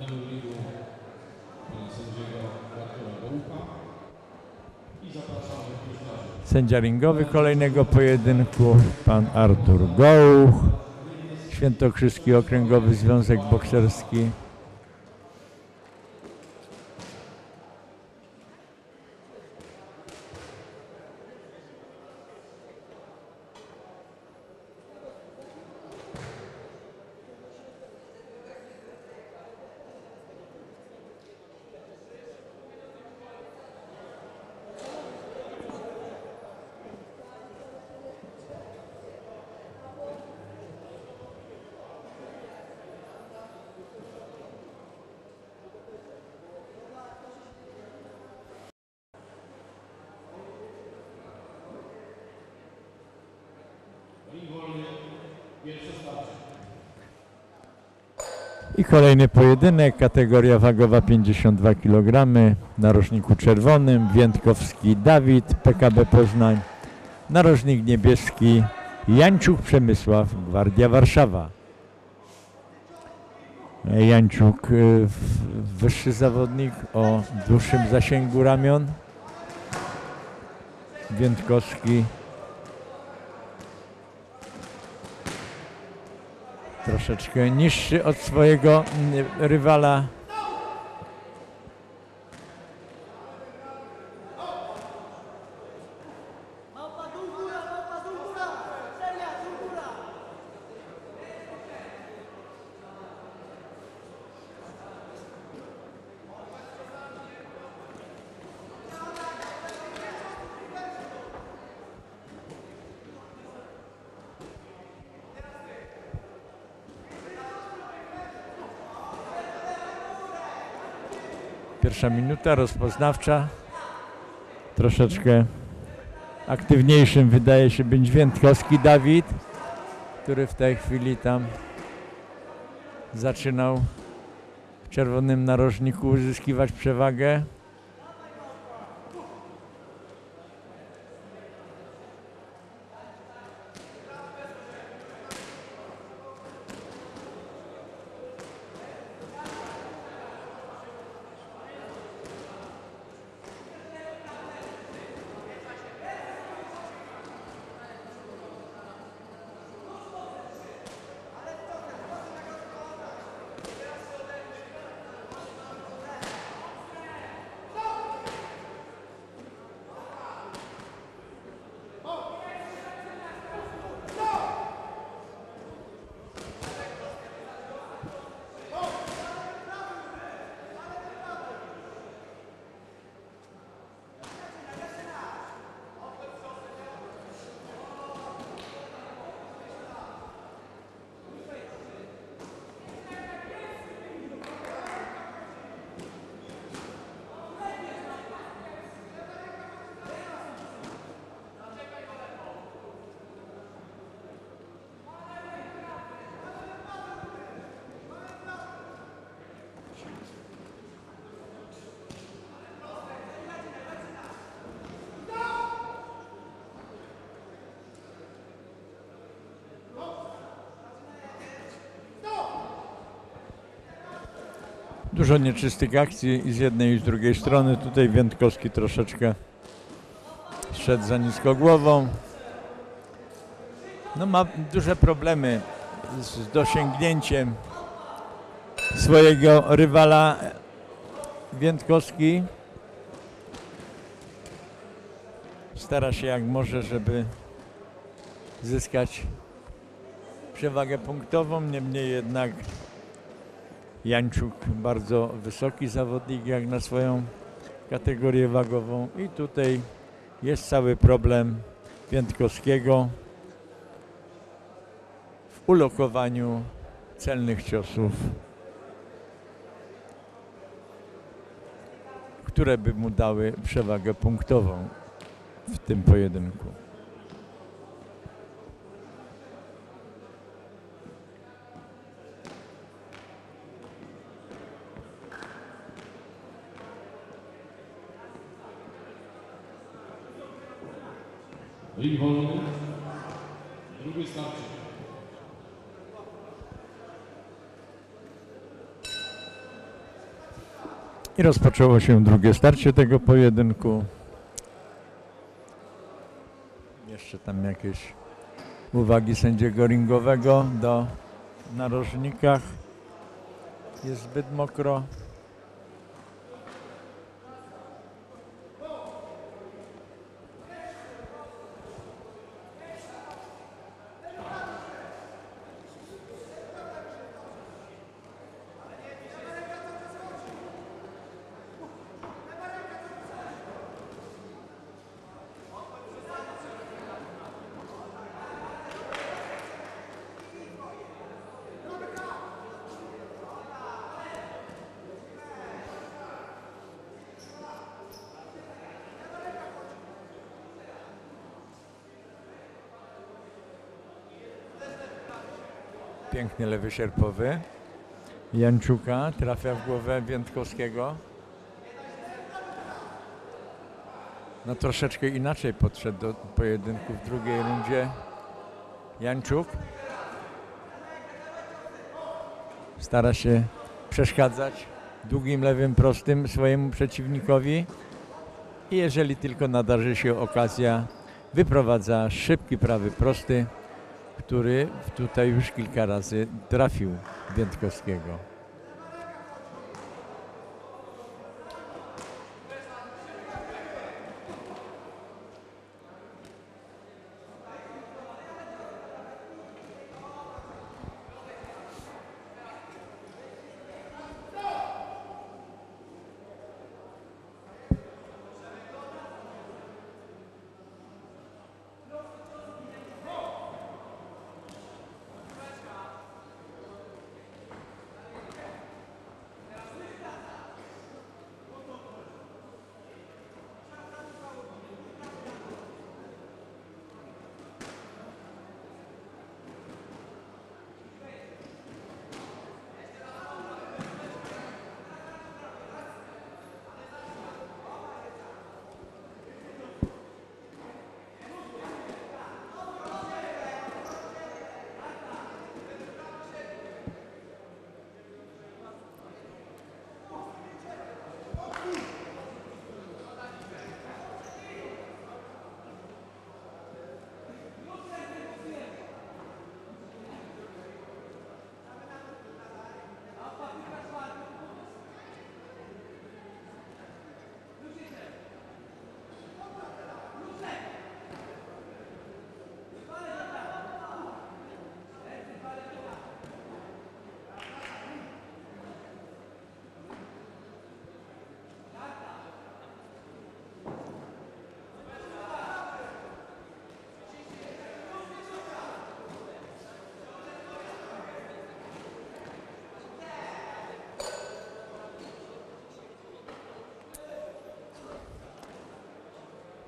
Ringu pana sędziego Artura Gołucha i zapraszamy piłkarzy. Sędzia ringowy kolejnego pojedynku, pan Artur Gołuch, Świętokrzyski Okręgowy Związek Bokserski. I kolejny pojedynek, kategoria wagowa 52 kg, narożniku czerwonym, Więtkowski Dawid, PKB Poznań, narożnik niebieski, Jańczuk Przemysław, Gwardia Warszawa. Jańczuk, y, wyższy zawodnik o dłuższym zasięgu ramion. Więtkowski troszeczkę niższy od swojego mm, rywala. Pierwsza minuta rozpoznawcza. Troszeczkę aktywniejszym wydaje się być Więtkowski Dawid, który w tej chwili tam zaczynał w czerwonym narożniku uzyskiwać przewagę. Dużo nieczystych akcji i z jednej i z drugiej strony. Tutaj Więtkowski troszeczkę szedł za nisko głową. No ma duże problemy z dosięgnięciem swojego rywala Więtkowski. Stara się jak może, żeby zyskać przewagę punktową, niemniej jednak Jańczuk bardzo wysoki zawodnik jak na swoją kategorię wagową i tutaj jest cały problem Piętkowskiego w ulokowaniu celnych ciosów, które by mu dały przewagę punktową w tym pojedynku. Ring wolny, drugie starcie. I rozpoczęło się drugie starcie tego pojedynku. Jeszcze tam jakieś uwagi sędziego ringowego do narożnikach. Jest zbyt mokro. Piękny lewy sierpowy. Janczuka trafia w głowę Więtkowskiego. No troszeczkę inaczej podszedł do pojedynku w drugiej rundzie Janczuk. Stara się przeszkadzać długim lewym prostym swojemu przeciwnikowi. I jeżeli tylko nadarzy się okazja, wyprowadza szybki prawy prosty który tutaj już kilka razy trafił Więtkowskiego.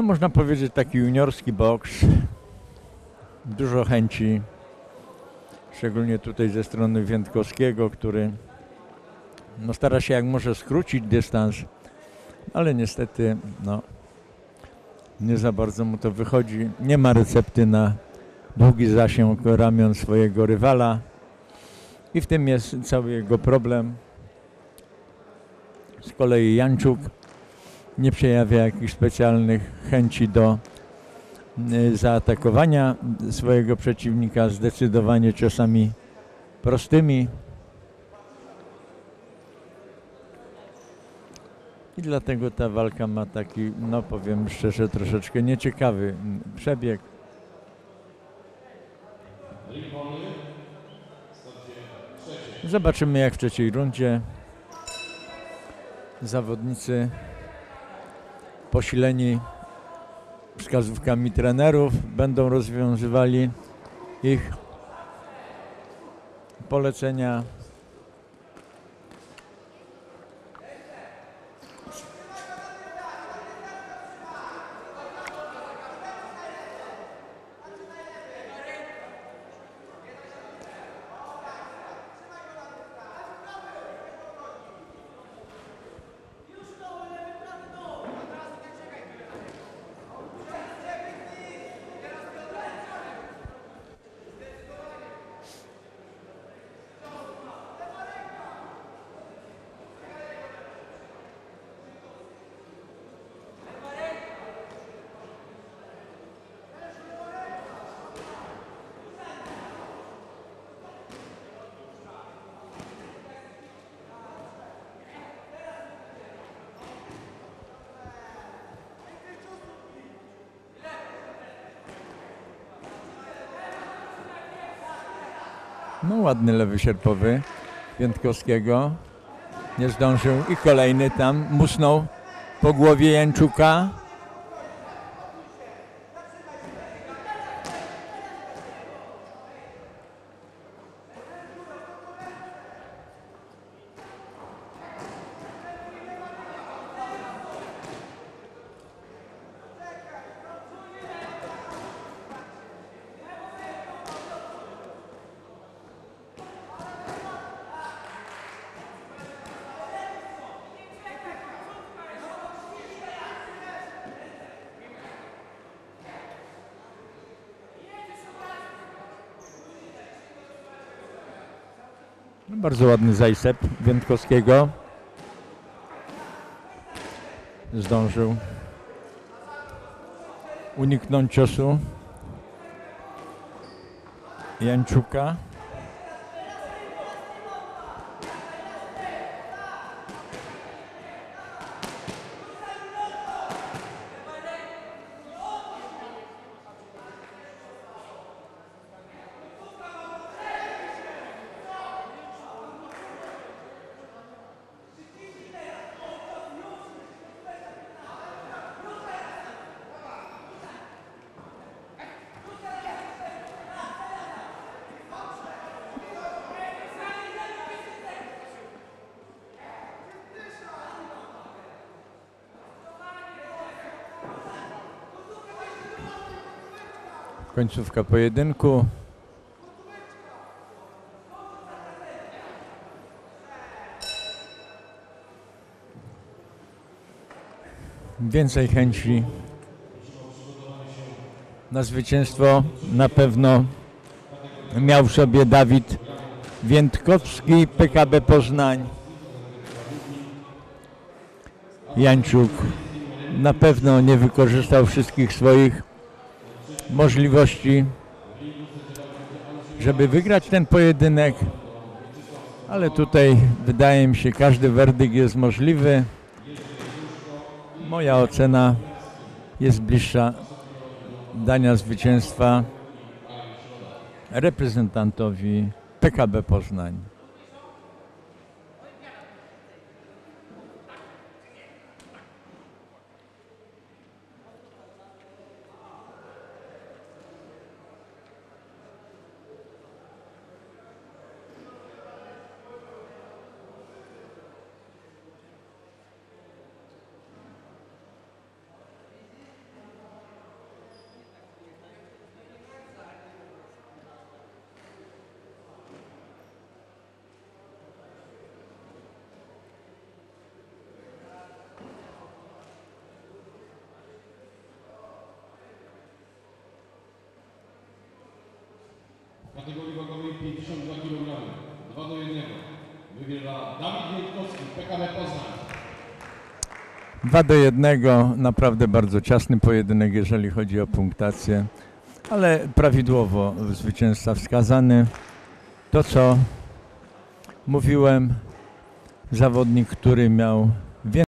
No można powiedzieć taki juniorski boks. Dużo chęci, szczególnie tutaj ze strony Więtkowskiego, który no stara się jak może skrócić dystans, ale niestety no, nie za bardzo mu to wychodzi. Nie ma recepty na długi zasięg ramion swojego rywala i w tym jest cały jego problem. Z kolei Janczuk nie przejawia jakichś specjalnych chęci do y, zaatakowania swojego przeciwnika, zdecydowanie ciosami prostymi. I dlatego ta walka ma taki, no powiem szczerze, troszeczkę nieciekawy mm, przebieg. Zobaczymy jak w trzeciej rundzie zawodnicy posileni wskazówkami trenerów będą rozwiązywali ich polecenia. No ładny lewy sierpowy Piętkowskiego. Nie zdążył i kolejny tam musnął po głowie Jańczuka. Bardzo ładny zajsep Piętkowskiego. Zdążył uniknąć ciosu Jańczuka. Końcówka pojedynku. Więcej chęci na zwycięstwo na pewno miał w sobie Dawid Więtkowski, PKB Poznań. Jańczuk na pewno nie wykorzystał wszystkich swoich możliwości, żeby wygrać ten pojedynek, ale tutaj wydaje mi się, każdy werdykt jest możliwy. Moja ocena jest bliższa dania zwycięstwa reprezentantowi PKB Poznań. Kategorii wagowej 52 kg, 2 do 1. Wygrywa Dawid Poznań. 2 do 1, naprawdę bardzo ciasny pojedynek, jeżeli chodzi o punktację, ale prawidłowo zwycięzca wskazany. To co mówiłem, zawodnik, który miał